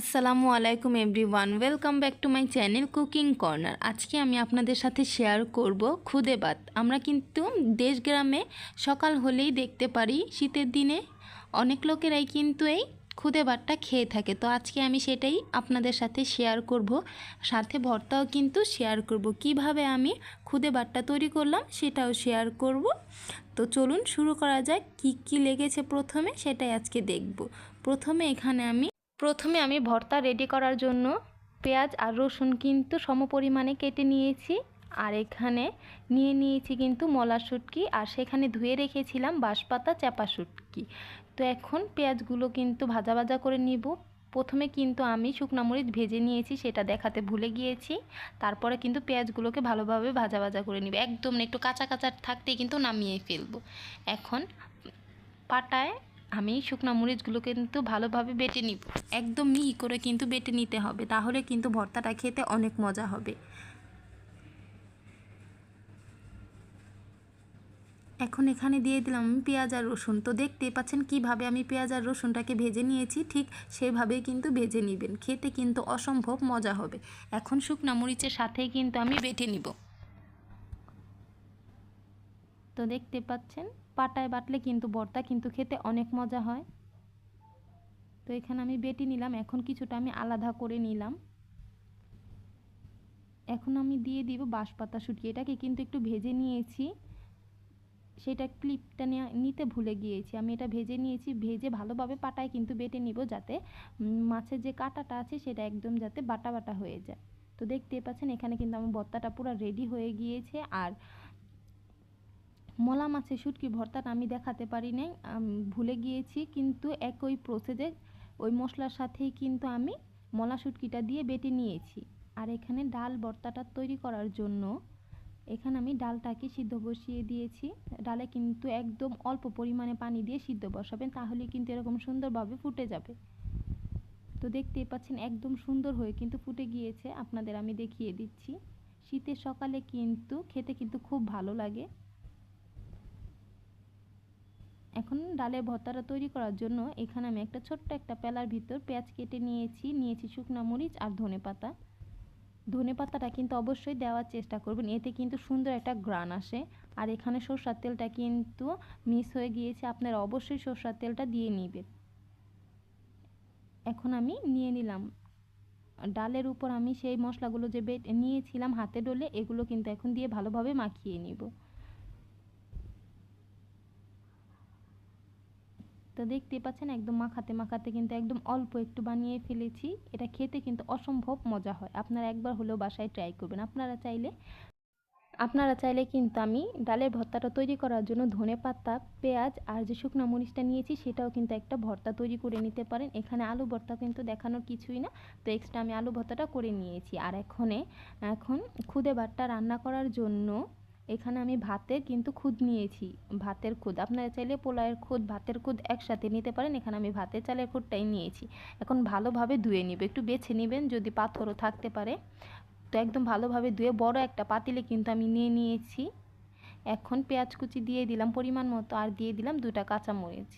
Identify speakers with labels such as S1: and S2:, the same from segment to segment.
S1: আসসালামু আলাইকুম everyone, welcome back to my channel cooking corner. আজকে আমি আপনাদের সাথে শেয়ার করব খুদে ভাত। আমরা কিন্তু দেশ গ্রামে সকাল হলেই দেখতে পারি, শীতের দিনে অনেক লোকেরাই কিন্তু এই খুদে ভাতটা খেয়ে থাকে। তো আজকে আমি সেটাই আপনাদের সাথে শেয়ার করব, সাথে ভর্তাও কিন্তু শেয়ার করব। কীভাবে আমি খুদে ভাতটা তৈরি করলাম সেটাও শেয়ার করব। তো চলুন শুরু করা যাক, কি কি লেগেছে প্রথমে সেটাই আজকে দেখব। প্রথমে এখানে আমি প্রথমে আমি ভর্তা রেডি করার জন্য পেঁয়াজ আর রসুন কিন্তু সমপরিমাণে কেটে নিয়েছি। আর এখানে নিয়ে নিয়েছি কিন্তু মলা শুটকি আর সেখানে ধুয়ে রেখেছিলাম বাঁশপাতা চাপা শুটকি তো এখন পেঁয়াজগুলো কিন্তু ভাজা ভাজা করে নিব। প্রথমে কিন্তু আমি মরিচ ভেজে নিয়েছি, সেটা দেখাতে ভুলে গিয়েছি। তারপরে কিন্তু পেঁয়াজগুলোকে ভালোভাবে ভাজা ভাজা করে নিব। একদম একটু কাঁচা কাঁচা থাকতেই কিন্তু নামিয়ে ফেলব। এখন পাটায় আমি শুকনো মরিচগুলো কিন্তু ভালোভাবে বেটে নিব। একদম মিহি করে কিন্তু বেটে নিতে হবে, তাহলে কিন্তু ভর্তাটা খেতে অনেক মজা হবে। এখন এখানে দিয়ে দিলাম পেঁয়াজ আর রসুন। তো দেখতে পাচ্ছেন কীভাবে আমি পেঁয়াজ আর রসুনটাকে ভেজে নিয়েছি, ঠিক সেভাবেই কিন্তু ভেজে নেবেন। খেতে কিন্তু অসম্ভব মজা হবে। এখন শুকনো মরিচের সাথেই কিন্তু আমি বেটে নিব। তো দেখতে পাচ্ছেন, পাটায় বাটলে কিন্তু ভর্তা কিন্তু খেতে অনেক মজা হয়। তো এখানে আমি বেটে নিলাম, এখন কিছুটা আমি আলাদা করে নিলাম। এখন আমি দিয়ে দিব বাঁশপাতা শুটকি, এটাকে কিন্তু একটু ভেজে নিয়েছি। সেটা ক্লিপটা নিতে ভুলে গিয়েছি। আমি এটা ভেজে নিয়েছি, ভেজে ভালোভাবে পাটায় কিন্তু বেটে নিব যাতে মাছের যে কাঁটাটা আছে সেটা একদম যাতে বাটা বাটা হয়ে যায়। তো দেখতে পাচ্ছেন, এখানে কিন্তু আমার ভর্তাটা পুরো রেডি হয়ে গিয়েছে। আর মলা মাছের শুটকি ভর্তাটা আমি দেখাতে পারি নাই ভুলে গিয়েছি, কিন্তু একই প্রসেসে ওই মশলার সাথেই কিন্তু আমি মলা শুটকিটা দিয়ে বেটে নিয়েছি। আর এখানে ডাল ভর্তাটা তৈরি করার জন্য এখানে আমি ডালটাকে সিদ্ধ বসিয়ে দিয়েছি। ডালে কিন্তু একদম অল্প পরিমাণে পানি দিয়ে সিদ্ধ বসাবেন তাহলে কিন্তু এরকম সুন্দরভাবে ফুটে যাবে। তো দেখতেই পাচ্ছেন একদম সুন্দর হয়ে কিন্তু ফুটে গিয়েছে, আপনাদের আমি দেখিয়ে দিচ্ছি। শীতের সকালে কিন্তু খেতে কিন্তু খুব ভালো লাগে। এখন ডালের ভর্তাটা তৈরি করার জন্য এখানে আমি একটা ছোট্ট একটা পেলার ভিতর পেঁয়াজ কেটে নিয়েছি নিয়েছি শুকনো মরিচ আর ধনে পাতা। ধনে পাতাটা কিন্তু অবশ্যই দেওয়ার চেষ্টা করবেন, এতে কিন্তু সুন্দর একটা গ্রান আসে। আর এখানে সরষার তেলটা কিন্তু মিস হয়ে গিয়েছে, আপনারা অবশ্যই সরষার তেলটা দিয়ে নেবেন। এখন আমি নিয়ে নিলাম। ডালের উপর আমি সেই মশলাগুলো যে বেট নিয়েছিলাম হাতে ডলে, এগুলো কিন্তু এখন দিয়ে ভালোভাবে মাখিয়ে নিব। তো দেখতে পাচ্ছেন একদম মাখাতে মাখাতে কিন্তু একদম অল্প একটু বানিয়ে ফেলেছি। এটা খেতে কিন্তু অসম্ভব মজা হয়। আপনারা একবার হলেও বাসায় ট্রাই করবেন। আপনারা চাইলে আপনারা চাইলে কিন্তু আমি ডালের ভর্তাটা তৈরি করার জন্য ধনে পাতা, পেঁয়াজ আর যে শুকনো মরিচটা নিয়েছি সেটাও কিন্তু একটা ভর্তা তৈরি করে নিতে পারেন। এখানে আলু ভর্তা কিন্তু দেখানোর কিছুই না। তো এক্সট্রা আমি আলু ভর্তাটা করে নিয়েছি। আর এখানে, এখন খুদে ভাতটা রান্না করার জন্য এখানে আমি ভাতের কিন্তু খুদ নিয়েছি। ভাতের খুদ, আপনারা চাইলে পোলাওয়ের খুদ, ভাতের খুদ একসাথে নিতে পারেন। এখানে আমি ভাতের চালের খুদটাই নিয়েছি। এখন ভালোভাবে ধুয়ে নিব, একটু বেছে নেবেন যদি পাথরও থাকতে পারে। তো একদম ভালোভাবে ধুয়ে বড় একটা পাতিলে কিন্তু আমি নিয়ে নিয়েছি। এখন পেঁয়াজ কুচি দিয়ে দিলাম পরিমাণ মতো, আর দিয়ে দিলাম দুটা কাঁচামরিচ।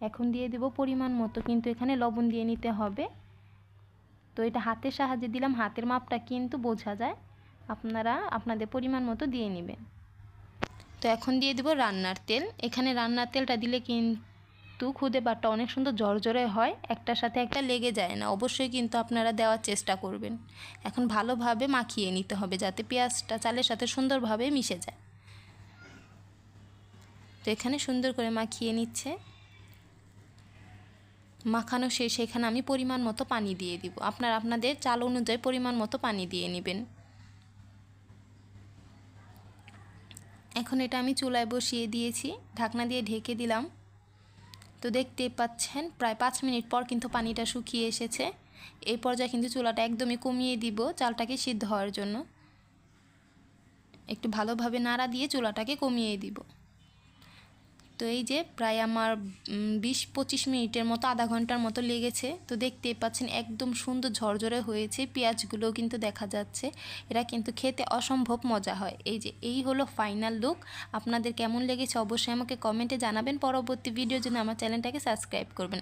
S1: এখন দিয়ে দেব পরিমাণ মতো, কিন্তু এখানে লবণ দিয়ে নিতে হবে। তো এটা হাতের সাহায্যে দিলাম, হাতের মাপটা কিন্তু বোঝা যায়। আপনারা আপনাদের পরিমাণ মতো দিয়ে নেবেন। তো এখন দিয়ে দেবো রান্নার তেল। এখানে রান্নার তেলটা দিলে কিন্তু খুদে বাটটা অনেক সুন্দর জর্জরে হয়, একটার সাথে একটা লেগে যায় না। অবশ্যই কিন্তু আপনারা দেওয়ার চেষ্টা করবেন। এখন ভালোভাবে মাখিয়ে নিতে হবে যাতে পেঁয়াজটা চালের সাথে সুন্দরভাবে মিশে যায়। তো এখানে সুন্দর করে মাখিয়ে নিচ্ছে। মাখানো শেষ এখানে আমি পরিমাণ মতো পানি দিয়ে দিব। আপনার আপনাদের চাল অনুযায়ী পরিমাণ মতো পানি দিয়ে নেবেন। এখন এটা আমি চুলায় বসিয়ে দিয়েছি, ঢাকনা দিয়ে ঢেকে দিলাম। তো দেখতে পাচ্ছেন, প্রায় পাঁচ মিনিট পর কিন্তু পানিটা শুকিয়ে এসেছে। এই পর্যায়ে কিন্তু চুলাটা একদমই কমিয়ে দিব, চালটাকে সিদ্ধ হওয়ার জন্য। একটু ভালোভাবে নাড়া দিয়ে চুলাটাকে কমিয়ে দিব। তো এই যে প্রায় আমার বিশ পঁচিশ মিনিটের মতো, আধা ঘণ্টার মতো লেগেছে। তো দেখতেই পাচ্ছেন একদম সুন্দর ঝরঝরে হয়েছে পেঁয়াজগুলো কিন্তু দেখা যাচ্ছে। এরা কিন্তু খেতে অসম্ভব মজা হয়। এই যে, এই হলো ফাইনাল লুক আপনাদের কেমন লেগেছে অবশ্যই আমাকে কমেন্টে জানাবেন। পরবর্তী ভিডিও জন্য আমার চ্যানেলটাকে সাবস্ক্রাইব করবেন।